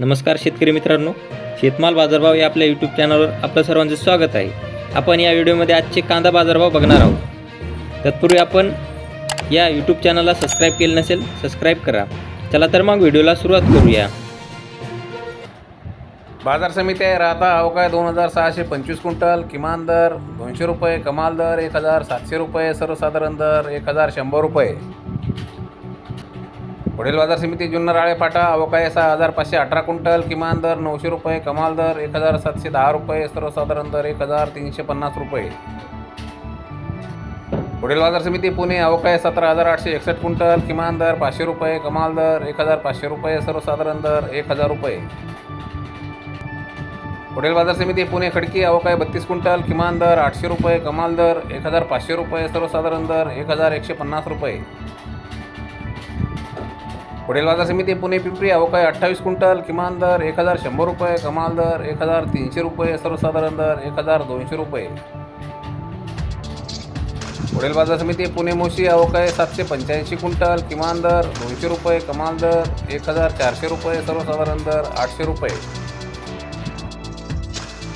नमस्कार शेतकरी मित्रांनो. शेतमाल बाजारभाव या आपल्या यूट्यूब चॅनलवर आपलं सर्वांचं स्वागत आहे. आपण या व्हिडिओमध्ये आजचे कांदा बाजारभाव बघणार आहोत. तत्पूर्वी आपण या यूट्यूब चॅनलला सबस्क्राईब केलं नसेल सबस्क्राईब करा. चला तर मग व्हिडिओला सुरुवात करूया. बाजार समिती आहे राहता अवकाय दोन हजार सहाशे पंचवीस क्विंटल किमान दर दोनशे रुपये कमाल दर एक हजार सातशे रुपये सर्वसाधारण दर एक हजार शंभर रुपये. पुढील बाजार समिती जुन्नर राळे फाटा अवकाळी सहा हजार पाचशे अठरा क्विंटल किमान दर नऊशे रुपये कमाल दर एक हजार सातशे दहा रुपये सर्वसाधारण दर एक हजार तीनशे पन्नास रुपये. पुढील बाजार समिती पुणे अवकाळी सतरा हजार आठशे एकसष्ट क्विंटल किमान दर पाचशे रुपये कमाल दर एक हजार पाचशे रुपये सर्वसाधारण दर एक हजार रुपये. पुढील बाजार समिती पुणे खडकी अवकाळी बत्तीस क्विंटल किमान दर आठशे रुपये कमाल दर एक हजार पाचशे रुपये सर्वसाधारण दर एक हजार एकशे पन्नास रुपये. पुढील बाजार समिती पुणे पिंपरी अवकाय अठ्ठावीस क्विंटल किमान दर एक हजार शंभर रुपये कमाल दर एक हजार तीनशे रुपये सर्वसाधारण दर एक हजार दोनशे रुपये. पुढील बाजार समिती पुणे मोशी अवकाय सातशे पंच्याऐंशी क्विंटल किमान दर दोनशे रुपये कमाल दर एक हजार चारशे रुपये सर्वसाधारण दर आठशे रुपये.